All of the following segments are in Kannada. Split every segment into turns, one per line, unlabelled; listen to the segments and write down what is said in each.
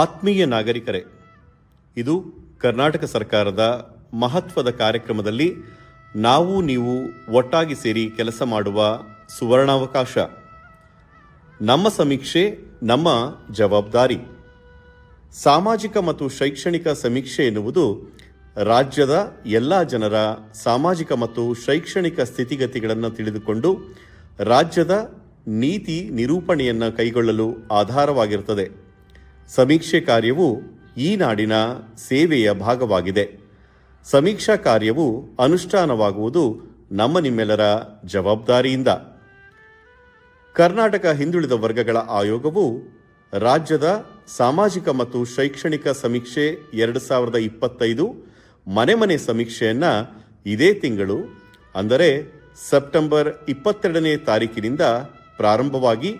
ಆತ್ಮೀಯ ನಾಗರಿಕರೇ, ಇದು ಕರ್ನಾಟಕ ಸರ್ಕಾರದ ಮಹತ್ವದ ಕಾರ್ಯಕ್ರಮದಲ್ಲಿ ನಾವು ನೀವು ಒಟ್ಟಾಗಿ ಸೇರಿ ಕೆಲಸ ಮಾಡುವ ಸುವರ್ಣಾವಕಾಶ. ನಮ್ಮ ಸಮೀಕ್ಷೆ, ನಮ್ಮ ಜವಾಬ್ದಾರಿ. ಸಾಮಾಜಿಕ ಮತ್ತು ಶೈಕ್ಷಣಿಕ ಸಮೀಕ್ಷೆ ಎನ್ನುವುದು ರಾಜ್ಯದ ಎಲ್ಲ ಜನರ ಸಾಮಾಜಿಕ ಮತ್ತು ಶೈಕ್ಷಣಿಕ ಸ್ಥಿತಿಗತಿಗಳನ್ನು ತಿಳಿದುಕೊಂಡು ರಾಜ್ಯದ ನೀತಿ ನಿರೂಪಣೆಯನ್ನು ಕೈಗೊಳ್ಳಲು ಆಧಾರವಾಗಿರುತ್ತದೆ ಸಮೀಕ್ಷೆ ಕಾರ್ಯವು ಈ ನಾಡಿನ ಸೇವೆಯ ಭಾಗವಾಗಿದೆ. ಸಮೀಕ್ಷಾ ಕಾರ್ಯವು ಅನುಷ್ಠಾನವಾಗುವುದು ನಮ್ಮ ನಿಮ್ಮೆಲ್ಲರ ಜವಾಬ್ದಾರಿಯಿಂದ. ಕರ್ನಾಟಕ ಹಿಂದುಳಿದ ವರ್ಗಗಳ ಆಯೋಗವು ರಾಜ್ಯದ ಸಾಮಾಜಿಕ ಮತ್ತು ಶೈಕ್ಷಣಿಕ ಸಮೀಕ್ಷೆ ಎರಡು ಸಾವಿರದ ಇಪ್ಪತ್ತೈದು ಮನೆ ಮನೆ ಸಮೀಕ್ಷೆಯನ್ನು ಇದೇ ತಿಂಗಳು, ಅಂದರೆ ಸೆಪ್ಟೆಂಬರ್ ಇಪ್ಪತ್ತೆರಡನೇ ತಾರೀಕಿನಿಂದ ಪ್ರಾರಂಭವಾಗಿ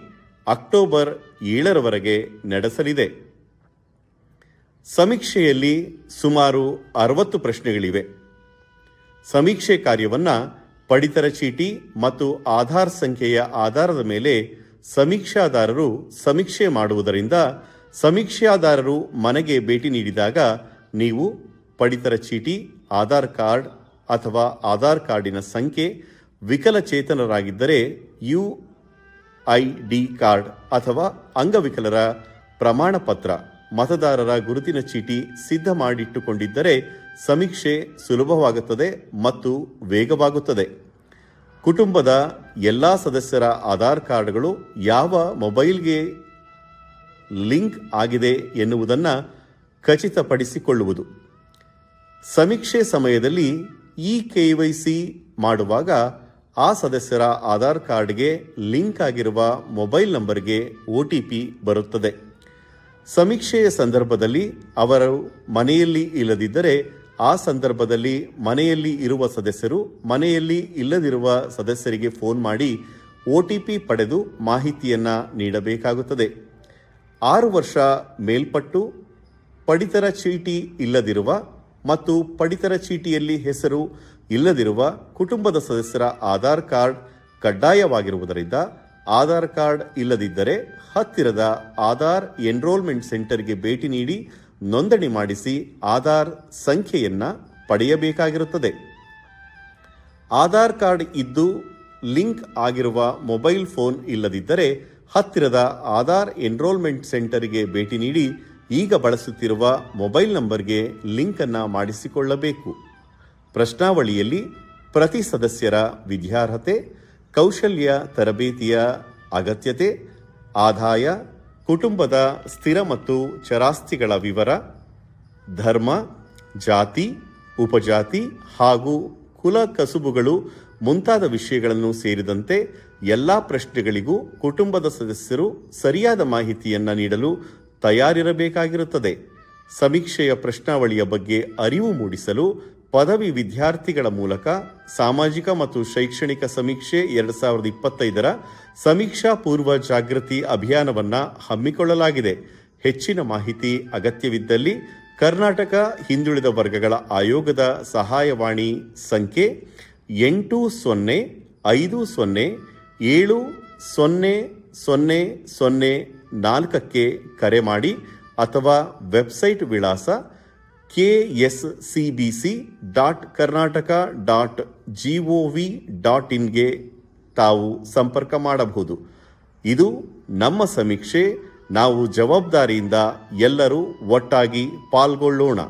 ಅಕ್ಟೋಬರ್ ಏಳರವರೆಗೆ ನಡೆಸಲಿದೆ. ಸಮೀಕ್ಷೆಯಲ್ಲಿ ಸುಮಾರು ಅರವತ್ತು ಪ್ರಶ್ನೆಗಳಿವೆ. ಸಮೀಕ್ಷೆ ಕಾರ್ಯವನ್ನು ಪಡಿತರ ಚೀಟಿ ಮತ್ತು ಆಧಾರ್ ಸಂಖ್ಯೆಯ ಆಧಾರದ ಮೇಲೆ ಸಮೀಕ್ಷಾದಾರರು ಸಮೀಕ್ಷೆ ಮಾಡುವುದರಿಂದ ಸಮೀಕ್ಷಾದಾರರು ಮನೆಗೆ ಭೇಟಿ ನೀಡಿದಾಗ ನೀವು ಪಡಿತರ ಚೀಟಿ, ಆಧಾರ್ ಕಾರ್ಡ್ ಅಥವಾ ಆಧಾರ್ ಕಾರ್ಡಿನ ಸಂಖ್ಯೆ ವಿಕಲಚೇತನರಾಗಿದ್ದರೆ ಯು ಐ ಡಿ ಕಾರ್ಡ್ ಅಥವಾ ಅಂಗವಿಕಲರ ಪ್ರಮಾಣ ಪತ್ರ ಮತದಾರರ ಗುರುತಿನ ಚೀಟಿ ಸಿದ್ಧ ಮಾಡಿಟ್ಟುಕೊಂಡಿದ್ದರೆ ಸಮೀಕ್ಷೆ ಸುಲಭವಾಗುತ್ತದೆ ಮತ್ತು ವೇಗವಾಗುತ್ತದೆ. ಕುಟುಂಬದ ಎಲ್ಲ ಸದಸ್ಯರ ಆಧಾರ್ ಕಾರ್ಡ್ಗಳು ಯಾವ ಮೊಬೈಲ್ಗೆ ಲಿಂಕ್ ಆಗಿದೆ ಎನ್ನುವುದನ್ನು ಖಚಿತಪಡಿಸಿಕೊಳ್ಳುವುದು. ಸಮೀಕ್ಷೆ ಸಮಯದಲ್ಲಿ ಇ ಕೆವೈಸಿ ಮಾಡುವಾಗ ಆ ಸದಸ್ಯರ ಆಧಾರ್ ಕಾರ್ಡ್ಗೆ ಲಿಂಕ್ ಆಗಿರುವ ಮೊಬೈಲ್ ನಂಬರ್ಗೆ ಒ ಟಿ ಪಿ ಬರುತ್ತದೆ. ಸಮೀಕ್ಷೆಯ ಸಂದರ್ಭದಲ್ಲಿ ಅವರು ಮನೆಯಲ್ಲಿ ಇಲ್ಲದಿದ್ದರೆ ಆ ಸಂದರ್ಭದಲ್ಲಿ ಮನೆಯಲ್ಲಿ ಇರುವ ಸದಸ್ಯರು ಮನೆಯಲ್ಲಿ ಇಲ್ಲದಿರುವ ಸದಸ್ಯರಿಗೆ ಫೋನ್ ಮಾಡಿ ಒ ಟಿ ಪಿ ಪಡೆದು ಮಾಹಿತಿಯನ್ನು ನೀಡಬೇಕಾಗುತ್ತದೆ. ಆರು ವರ್ಷ ಮೇಲ್ಪಟ್ಟು ಪಡಿತರ ಚೀಟಿ ಇಲ್ಲದಿರುವ ಮತ್ತು ಪಡಿತರ ಚೀಟಿಯಲ್ಲಿ ಹೆಸರು ಇಲ್ಲದಿರುವ ಕುಟುಂಬದ ಸದಸ್ಯರ ಆಧಾರ್ ಕಾರ್ಡ್ ಕಡ್ಡಾಯವಾಗಿರುವುದರಿಂದ ಆಧಾರ್ ಕಾರ್ಡ್ ಇಲ್ಲದಿದ್ದರೆ ಹತ್ತಿರದ ಆಧಾರ್ ಎನ್ರೋಲ್ಮೆಂಟ್ ಸೆಂಟರ್ಗೆ ಭೇಟಿ ನೀಡಿ ನೋಂದಣಿ ಮಾಡಿಸಿ ಆಧಾರ್ ಸಂಖ್ಯೆಯನ್ನು ಪಡೆಯಬೇಕಾಗಿರುತ್ತದೆ. ಆಧಾರ್ ಕಾರ್ಡ್ ಇದ್ದು ಲಿಂಕ್ ಆಗಿರುವ ಮೊಬೈಲ್ ಫೋನ್ ಇಲ್ಲದಿದ್ದರೆ ಹತ್ತಿರದ ಆಧಾರ್ ಎನ್ರೋಲ್ಮೆಂಟ್ ಸೆಂಟರ್ಗೆ ಭೇಟಿ ನೀಡಿ ಈಗ ಬಳಸುತ್ತಿರುವ ಮೊಬೈಲ್ ನಂಬರ್ಗೆ ಲಿಂಕ್ ಅನ್ನ ಮಾಡಿಸಿಕೊಳ್ಳಬೇಕು. ಪ್ರಶ್ನಾವಳಿಯಲ್ಲಿ ಪ್ರತಿ ಸದಸ್ಯರ ವಿದ್ಯಾರ್ಹತೆ, ಕೌಶಲ್ಯ, ತರಬೇತಿಯ ಅಗತ್ಯತೆ, ಆದಾಯ, ಕುಟುಂಬದ ಸ್ಥಿರ ಮತ್ತು ಚರಾಸ್ತಿಗಳ ವಿವರ, ಧರ್ಮ, ಜಾತಿ, ಉಪಜಾತಿ ಹಾಗೂ ಕುಲ ಕಸುಬುಗಳು ಮುಂತಾದ ವಿಷಯಗಳನ್ನು ಸೇರಿದಂತೆ ಎಲ್ಲ ಪ್ರಶ್ನೆಗಳಿಗೂ ಕುಟುಂಬದ ಸದಸ್ಯರು ಸರಿಯಾದ ಮಾಹಿತಿಯನ್ನು ನೀಡಲು ತಯಾರಿರಬೇಕಾಗಿರುತ್ತದೆ. ಸಮೀಕ್ಷೆಯ ಪ್ರಶ್ನಾವಳಿಯ ಬಗ್ಗೆ ಅರಿವು ಮೂಡಿಸಲು ಪದವಿ ವಿದ್ಯಾರ್ಥಿಗಳ ಮೂಲಕ ಸಾಮಾಜಿಕ ಮತ್ತು ಶೈಕ್ಷಣಿಕ ಸಮೀಕ್ಷೆ ಎರಡು ಸಾವಿರದ ಇಪ್ಪತ್ತೈದರ ಸಮೀಕ್ಷಾ ಪೂರ್ವ ಜಾಗೃತಿ ಅಭಿಯಾನವನ್ನು ಹಮ್ಮಿಕೊಳ್ಳಲಾಗಿದೆ. ಹೆಚ್ಚಿನ ಮಾಹಿತಿ ಅಗತ್ಯವಿದ್ದಲ್ಲಿ ಕರ್ನಾಟಕ ಹಿಂದುಳಿದ ವರ್ಗಗಳ ಆಯೋಗದ ಸಹಾಯವಾಣಿ ಸಂಖ್ಯೆ ಎಂಟು ಸೊನ್ನೆ ಐದು ಸೊನ್ನೆ ಏಳು ಸೊನ್ನೆ ಸೊನ್ನೆ ಸೊನ್ನೆ ನಾಲ್ಕಕ್ಕೆ ಕರೆ ಮಾಡಿ ಅಥವಾ ವೆಬ್ಸೈಟ್ ವಿಳಾಸ K S dot Karnataka dot G dot ಇನ್ಗೆ ತಾವು ಸಂಪರ್ಕ ಮಾಡಬಹುದು. ಇದು ನಮ್ಮ ಸಮೀಕ್ಷೆ. ನಾವು ಜವಾಬ್ದಾರಿಯಿಂದ ಎಲ್ಲರೂ ಒಟ್ಟಾಗಿ ಪಾಲ್ಗೊಳ್ಳೋಣ.